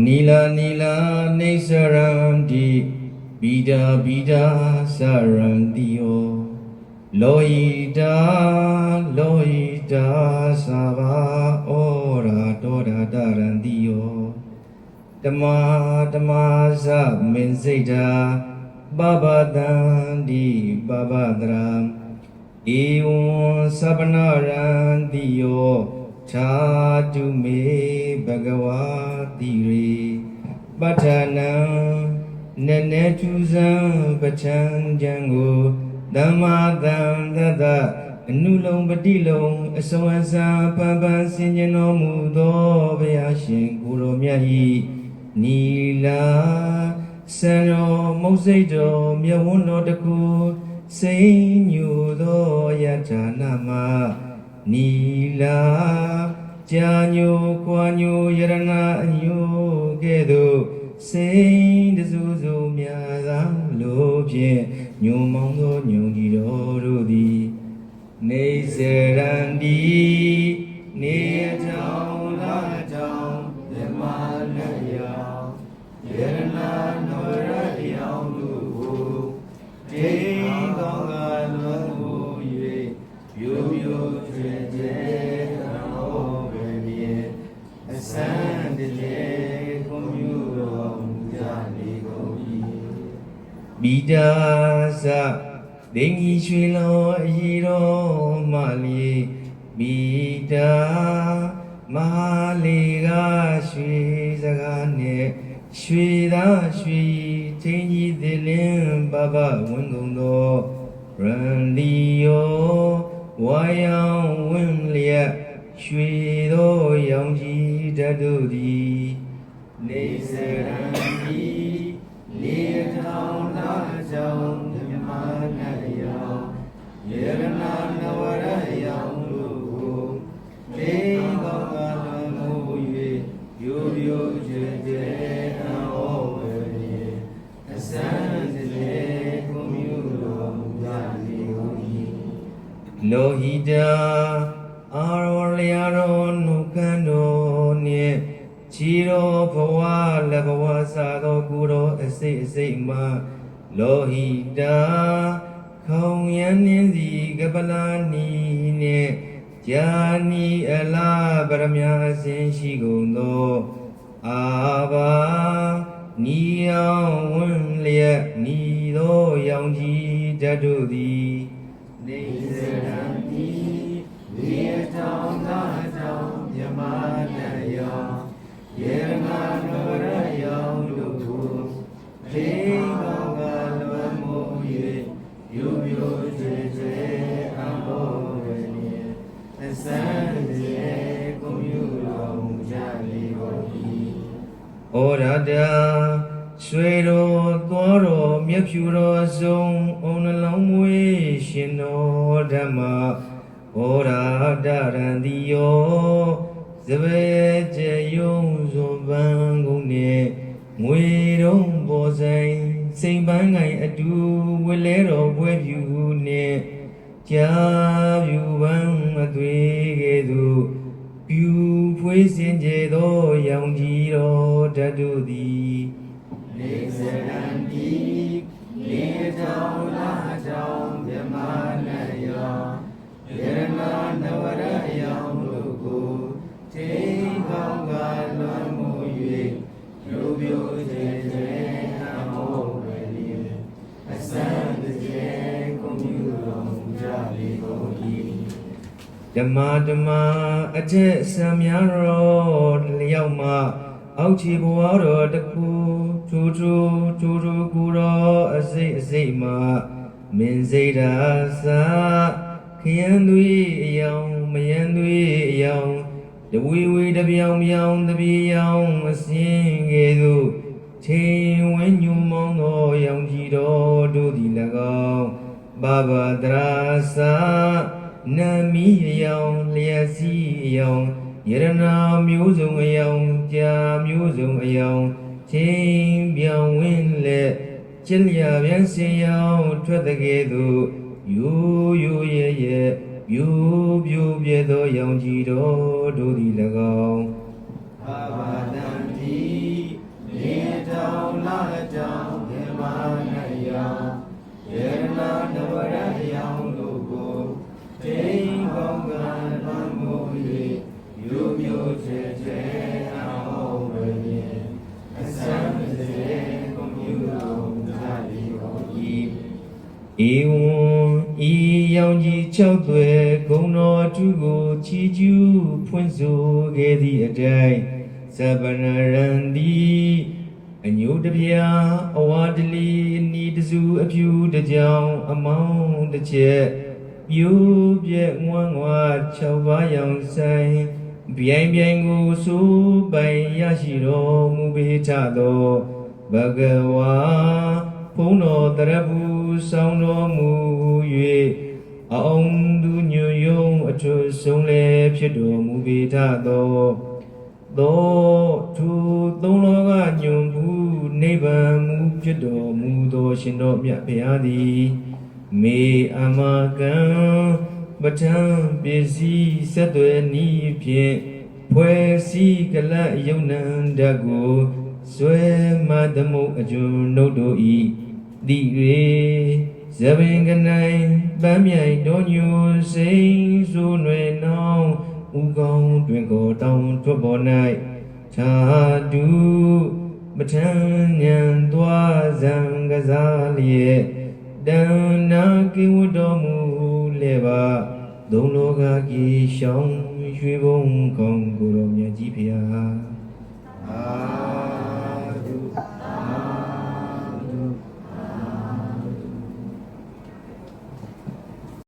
နီလာနီလာနေစရန္တိဘိဒာဘိဒာစရန္တိယောလောဟိတာလောဟိတာသဘာဩရာတောရာတရန္တိယောဓမ္မာဓမ္မာဇမင်စိတ်တာဘဘတန္တိဘဘတရံဧဝံသဗ္ဗနာရန္တိယော ဌာတုမေဘဂဝါတိရေပဋ္ဌာနံနနေတုဇံပဋ္ဌံကြံကိုသမ္မာသံသတ္တအနုလုံးပတိလုံးအစဝံစာပံပံစင်ကြင်တော်မူသောဘုရားရှင်ကိုရောမြတ်ဤနီလာစံတော်မုတ်စိတ်တော်မြတ်ဝန်းတော်တကူစိန်ညူသောယထာနာမ နီလာကြာညိုကွာညိုယရဏအညိုကဲ့သို့စိန်တစုစုမြာသာလို့ဖြင့်ညုံမောင်းသောညုံကြည်တော်တို့သည်နေစရန္တိနေကြောင်လာကြောင်ဓမ္မလက်ယောင်ယရနာနောရယောင်လူကိုဒေကောင်းကလွန်မှု၍ ယူယူကျွေကျဲသံဟောပဲမြေအစံတလေကွန်မြူတော်မူကြလေကုန်၏မိဒါဇဒိငီရွှေလောအီတော်မလီမိဒါမဟာလီကရွှေစကားနဲ့ရွှေသာရွှေချင်းကြီးသလင်းဘဘဝင်ကုန်သောရန်လီယော ဝါယောင်ဝင်လျက်ရွှေသောရောင်ကြီးတတ်တို့သည်နေစရန်ဒီနေထောင်လာကြောင့်ဓမ္မနာယောယေရနာနဝ လောဟိတာအာရောလျာရောနုကံတော်နှင့်ခြီတော်ဘဝလက်ဘဝစာတော်ကိုယ်တော်အစိတ်အစိတ်မှလောဟိတာခေါင်ရန်နှင်းစီကပလာနီနှင့်ဂျာနီအလားပရမညာအစဉ်ရှိကုန်သောအာဘာနီယောင်ဝန်းလျက်နီသောရောင်ကြီးတတ်တို့သည် နေစရံတိဒီတောင်သာကြောင့်မြမတယောယေရမနောရယောတို့ကိုဒေကောကလွန်မှု၍ယူယူကျေကျေအမောဝေနိအစံတေကိုယူတော်မူကြလေကုန်၏ဩရတာရွှေတော်သွားတော်မြတ်ဖြူတော်အစုံအုံနှလုံးမွေး ရှင်တော်ဓမ္မဩရာဒရန္တိယောသဘေကျေယုံဇွန်ပန်းကုန်နှင့်ငွေတုံးပေါ်ဆိုင်စိန်ပန်းငိုင်အတူဝဲလဲတော်ပွဲဖြူနှင့်ကြာဖြူပ နဝရယောတို့ကိုထေကောင်းကလွန်မှု၍လူပြိုစေစေအမောဝေလီအစံတည်းကိုမြူတော်မူကြလေကုန်၏ဓမ္မဓမ္မအကျက်ဆံများတော်လျောက်မှအောက်ခြေဘဝတော်တစ်ခုထူထူထူထူကူတော်အစိတ်အစိတ်မှမင်းစိတ်သာ သာခယံသွေးအယောင်မယံသွေးအယောင်တဝီဝီတပြောင်ပြောင်တပြေယောင်အစင်းကဲ့သို့ချိန်ဝင်းညူမောင်းသောရောင်ကြီးတော်တို့သည်၎င်းဘာဘဒရာသာနမီအယောင်လျက်စီအယောင်ယရနာမျိုးစုံအယောင်ကြာမျိုးစုံအယောင်ချင်းပြောင်းဝင်းလက်ကျက်လျာပြန်စင်ရောင်ထွက်တဲ့ကဲ့သို့ ယိုယိုရဲ့ရဲ့ယိုပြိုပြဲသောရောင်ကြီးတော်တို့သည်၎င်းဘာဘာတံတိမြေတောင်လာတောင်မြမနယောင်ယေနာနဝရယောင်တို့ကိုတိမ်ကောင်းကံမမို့၍ယိုမျိုးချေချေအောင်ဝေ ဤရောင်ကြီး၆သွဲဂုံတော်သူကိုချီကျူးဖွင့်ဆိုခဲ့သည့်အတိုင်းသဗ္ဗနရန္တိအညိုတပြာအဝါတလီနီတစုအဖြူတစ်ကြောင်အမောင်းတစ်ချက်ပြိုးပြက်ငွမ်းငွား၆ပါးရောင်ဆိုင်ပြိုင်ပြိုင်ကိုစိုးပိုင်ရရှိတော်မူပေကြသောဘဂဝါ ဘုန်းတော်တရဘူးဆောင်တော်မူ၍အောင်သူညွယုံအထွတ်ဆုံးလည်းဖြစ်တော်မူပေထသောသောသူသုံးလောကညွန်ဘူးနိဗ္ဗာန်မူဖြစ်တော်မူသောရှင်တော်မြတ်ဘုရားသည်မေအမကံပဋ္ဌံပစ္စည်းဆက်သွယ်နည်းဖြင့်ဖွဲ့စည်းကလပ်ယုံနံတတ်ကို ဇွဲမသမုတ်အကျွန်းတို့တို့ဤတိရေဇဗင်ကနိုင်ပန်းမြိုင်တော်ညိုစိန်ဆိုနွယ်နောင်ဥကောင်းတွင်ကိုတောင်းထွက်ပေါ်၌သာဓုပဋ္ဌာန်းဉာဏ်သွားဇံကစားလျက်တဏ္ဏကိဝတ္တော်မူလေပါသုံးလောကကြီးရှောင်းရွှေဘုံကောင်းကိုယ်တော်မြတ်ကြီးဖျားအာ